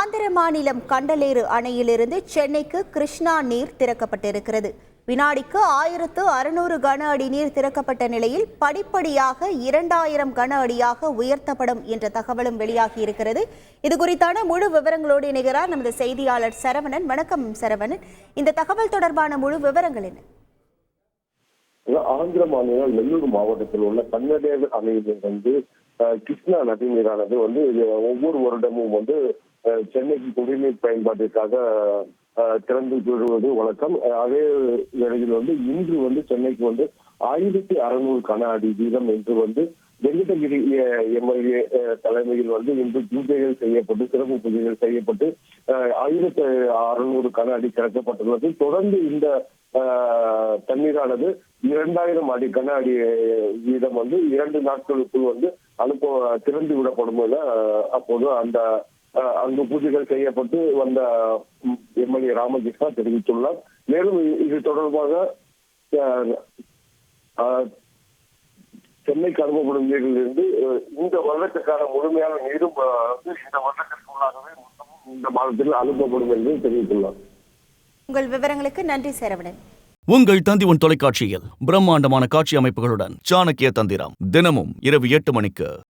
ஆந்திர மாநிலம் கண்டலேறு அணையிலிருந்து சென்னைக்கு கிருஷ்ணா நீர் திறக்கப்பட்டிருக்கிறது. வினாடிக்கு ஆயிரத்து அறுநூறு கன அடி நீர் திறக்கப்பட்ட நிலையில் படிப்படியாக இரண்டாயிரம் கன அடியாக உயர்த்தப்படும் என்ற தகவலும் வெளியாகி இருக்கிறது இது குறித்தான முழு விவரங்களோடு இணைகிறார் நமது செய்தியாளர் சரவணன். வணக்கம் சரவணன். இந்த தகவல் தொடர்பான முழு விவரங்கள் என்ன? ஆந்திர மாநிலம் நெல்லூர் மாவட்டத்தில் உள்ள கன்னடேர் அணையிலிருந்து கிருஷ்ணா நதி நீரானது வந்து ஒவ்வொரு வருடமும் வந்து சென்னைக்கு குடிநீர் பயன்பாட்டிற்காக அஹ், திறந்து விடுவது வழக்கம். அதே வேளையில் வந்து இன்று வந்து சென்னைக்கு வந்து ஆயிரத்தி அறுநூறு கன அடி வீதம் என்று வந்து வெங்கடகிரி எம்எல்ஏ தலைமையில் வந்து இன்று பூஜைகள் செய்யப்பட்டு சிறப்பு பூஜைகள் செய்யப்பட்டு அஹ், ஆயிரத்தி அறுநூறு கன அடி திறக்கப்பட்டுள்ளது. தொடர்ந்து இந்த தண்ணீரானது இரண்டாயிரம் அடி கன அடி வீதம் வந்து இரண்டு நாட்களுக்குள் வந்து அனுப்ப திறந்து விடப்படும் போது அப்போது அந்த அங்கு பூஜைகள் செய்யப்பட்டு வந்த எம்எல்ஏ ராமகிருஷ்ணா தெரிவித்துள்ளார். மேலும் இது தொடர்பாக அனுப்பப்படும் நீரிலிருந்து அஹ், இந்த வருடத்துக்கான முழுமையான நீரும் இந்த வருடத்திற்குள்ளாகவே மொத்தமும் இந்த மாதத்தில் அனுப்பப்படும் என்று தெரிவித்துள்ளார். உங்கள் விவரங்களுக்கு நன்றி சரவணன். உங்கள் தந்திவன் தொலைக்காட்சியில் பிரம்மாண்டமான காட்சி அமைப்புகளுடன் சாணக்கிய தந்திரம் தினமும் இரவு எட்டு மணிக்கு.